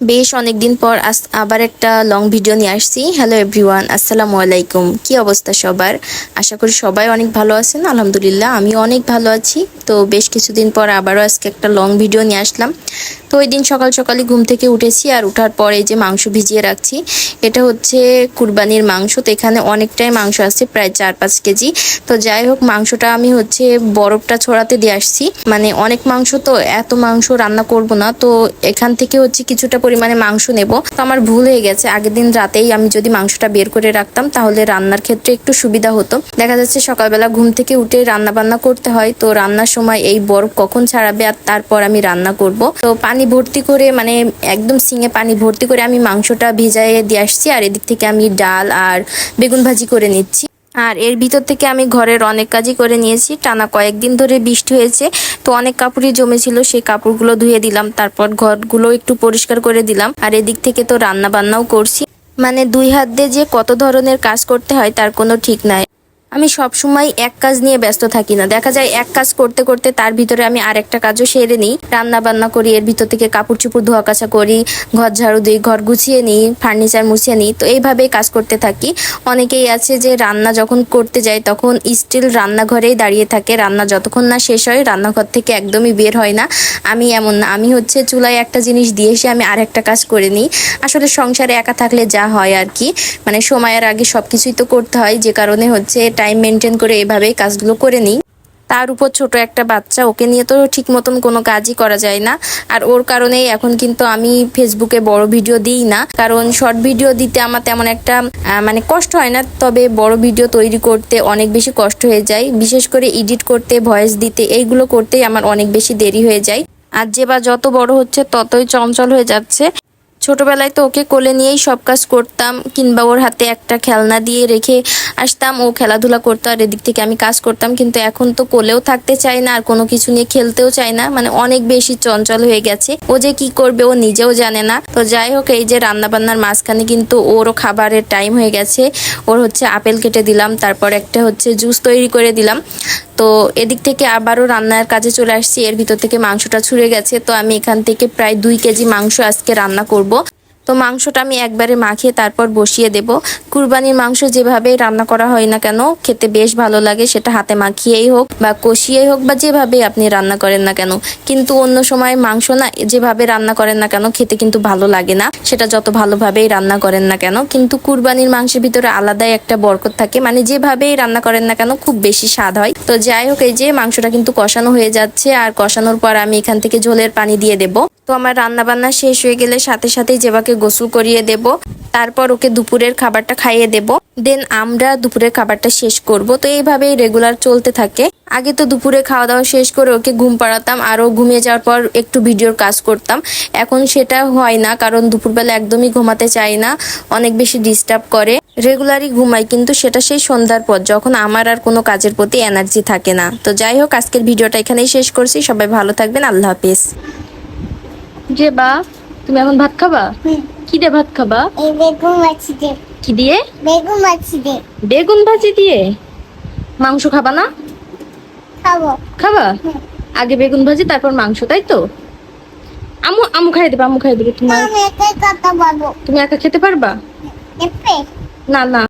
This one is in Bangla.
বেশ অনেকদিন পর আস আবার একটা লং ভিডিও নিয়ে আসছি। হ্যালো এভরিওয়ান আসসালামু আলাইকুম। কি অবস্থা সবার? আশা করি সবাই অনেক ভালো আছেন। আলহামদুলিল্লাহ, আমি অনেক ভালো আছি। তো বেশ কিছুদিন পর আবারও আজকে একটা লং ভিডিও নিয়ে আসলাম। তো ওই দিন সকাল সকালই ঘুম থেকে উঠেছি আর ওঠার পরে যে মাংস ভিজিয়ে রাখছি, এটা হচ্ছে কুরবানির মাংস। তো এখানে অনেকটাই মাংস আছে, প্রায় চার পাঁচ কেজি। তো যাই হোক, মাংসটা আমি হচ্ছে বরফটা ছড়াতে দিয়ে আসছি। মানে অনেক মাংস তো, এত মাংস রান্না করব না। তো এখান থেকে হচ্ছে কিছুটা পরিমাণে মাংস নেব। তো আমার ভুল হয়ে গেছে। আগের দিন রাতেই আমি যদি মাংসটা বের করে রাখতাম, তাহলে রান্নার ক্ষেত্রে একটু সুবিধা হতো। দেখা যাচ্ছে সকালবেলা ঘুম থেকে উঠে রান্না বান্না করতে হয়। তো রান্নার সময় এই বরফ কখন ছাড়াবে আর তারপর আমি রান্না করব। তো পানি ভর্তি করে মানে একদম সিঙে পানি ভর্তি করে আমি মাংসটা ভিজাইয়ে দিয়ে আসছি। আর এদিক থেকে আমি ডাল আর বেগুন ভাজি করে নিচ্ছি। আর এর ভিতর থেকে আমি ঘরের অনেক কাজই করে নিয়েছি। টানা কয়েকদিন ধরে বৃষ্টি হয়েছে, তো অনেক কাপড়ই জমেছিল, সেই কাপড়গুলো ধুয়ে দিলাম, তারপর ঘরগুলো একটু পরিষ্কার করে দিলাম, আর এদিক থেকে তো রান্না বান্নাও করছি। মানে দুই হাত দিয়ে যে কত ধরনের কাজ করতে হয়, তার কোনো ঠিক নাই। আমি সব সময় এক কাজ নিয়ে ব্যস্ত থাকি না। দেখা যায় এক কাজ করতে করতে তার ভিতরে আমি আরেকটা কাজও সেরে নিই। রান্না বান্না করি, এর ভিতর থেকে কাপড় চুপড় ধোয়া কাচা করি, ঘর ঝাড়ু দিই, ঘর গুছিয়ে নিই ফার্নিচার মুছিয়ে নিই। তো এইভাবেই কাজ করতে থাকি। অনেকেই আছে যে রান্না যখন করতে যায় তখন স্টিল রান্নাঘরেই দাঁড়িয়ে থাকে। রান্না যতক্ষণ না শেষ হয়, রান্নাঘর থেকে একদমই বের হয় না। আমি এমন না। আমি হচ্ছে চুলায় একটা জিনিস দিয়ে এসে আমি আরেকটা কাজ করে নিই। আসলে সংসারে একা থাকলে যা হয় আর কি। মানে সময়ের আগে সব কিছুই তো করতে হয়। যে কারণে হচ্ছে টাইম মেনটেন করে এভাবেই কাজগুলো করে নিই। তার উপর ছোট একটা বাচ্চা, ওকে নিয়ে তো ঠিক মতন কোনো কাজই করা যায় না। আর ওর কারণেই এখন কিন্তু আমি ফেসবুকে বড় ভিডিও দিই না। কারণ শর্ট ভিডিও দিতে আমার তেমন একটা মানে কষ্ট হয় না। তবে বড় ভিডিও তৈরি করতে অনেক বেশি কষ্ট হয়ে যায়। বিশেষ করে এডিট করতে ভয়েস দিতে, এইগুলো করতেই আমার অনেক বেশি দেরি হয়ে যায়। আর যে বা যত বড় হচ্ছে, ততই চঞ্চল হয়ে যাচ্ছে। ছোটবেলায় তো ওকে কোলে নিয়েই সব কাজ করতাম, কিংবা ওর হাতে একটা খেলনা দিয়ে রেখে আসতাম, ও খেলাধুলা করতো আর এদিক থেকে আমি কাজ করতাম, কিন্তু এখন তো কোলেও থাকতে চায় না আর কোনো কিছু নিয়ে খেলতেও চায় না মানে অনেক বেশি চঞ্চল হয়ে গেছে। ও যে কি করবে ও নিজেও জানে না। তো যাই হোক, এই যে রান্না বান্নার মাঝখানে কিন্তু ওরও খাবারের টাইম হয়ে গেছে। ওর হচ্ছে আপেল কেটে দিলাম, তারপর একটা হচ্ছে জুস তৈরি করে দিলাম। তো এদিক থেকে আবারও রান্নার কাজে চলে আসছি। এর ভিতর থেকে মাংসটা ছুঁড়ে গেছে। তো আমি এখান থেকে প্রায় দুই কেজি মাংস আজকে রান্না করব। তো মাংসটা আমি একবারে মাখিয়ে তারপর বসিয়ে দেব। কুরবানির মাংস যেভাবে রান্না করা হয় না কেন, খেতে বেশ ভালো লাগে, সেটা হাতে মাখিয়েই হোক বা কষিয়েই হোক বা যেভাবে আপনি রান্না করেন না কেন। কিন্তু অন্য সময় মাংস না, যেভাবে রান্না করেন না কেন, খেতে কিন্তু ভালো লাগে না, সেটা যত ভালোভাবেই রান্না করেন না কেন। কিন্তু কুরবানির মাংসের ভিতরে আলাদাই একটা বরকত থাকে মানে যেভাবেই রান্না করেন না কেন, খুব বেশি স্বাদ হয়। তো যাই হোক, এই যে মাংসটা কিন্তু কষানো হয়ে যাচ্ছে, আর কষানোর পর আমি এখান থেকে ঝোলের পানি দিয়ে দেব। তো আমার রান্না বান্না শেষ হয়ে গেলে সাথে সাথেই জেবাকে গোসল করিয়ে দেব। তারপর ওকে দুপুরের খাবারটা খাইয়ে দেব। দেন আমরা দুপুরের খাবারটা শেষ করব। তো এইভাবেই রেগুলার চলতে থাকে। আগে তো দুপুরে খাওয়া দাওয়া শেষ করে ওকে ঘুম পাড়াতাম। আরও ঘুমিয়ে যাওয়ার পর একটু ভিডিওর কাজ করতাম। এখন সেটা হয় না, কারণ দুপুরবেলা একদমই ঘুমাতে চাই না। অনেক বেশি ডিস্টার্ব করে। রেগুলারই ঘুমাই, কিন্তু সেটা সেই সন্ধ্যার পর, যখন আমার আর কোনো কাজের প্রতি এনার্জি থাকে না। তো যাই হোক, আজকের ভিডিওটা এখানেই শেষ করছি। সবাই ভালো থাকবেন। আল্লাহ হাফিজ। যে বা তুমি এখন ভাত খাবা? কি দিয়ে ভাত খাবা? বেগুন ভাজি দিয়ে। কি দিয়ে? বেগুন ভাজি দে বেগুন ভাজি দিয়ে? মাংস খাবা না? খাব। খাবা? আগে বেগুন ভাজি তারপর মাংস তাই তো? আমু আমু খাই দেবে আমু খাই দেবে তুমি আমি কথা বলব। তুমি একা খেতে পারবা? না না।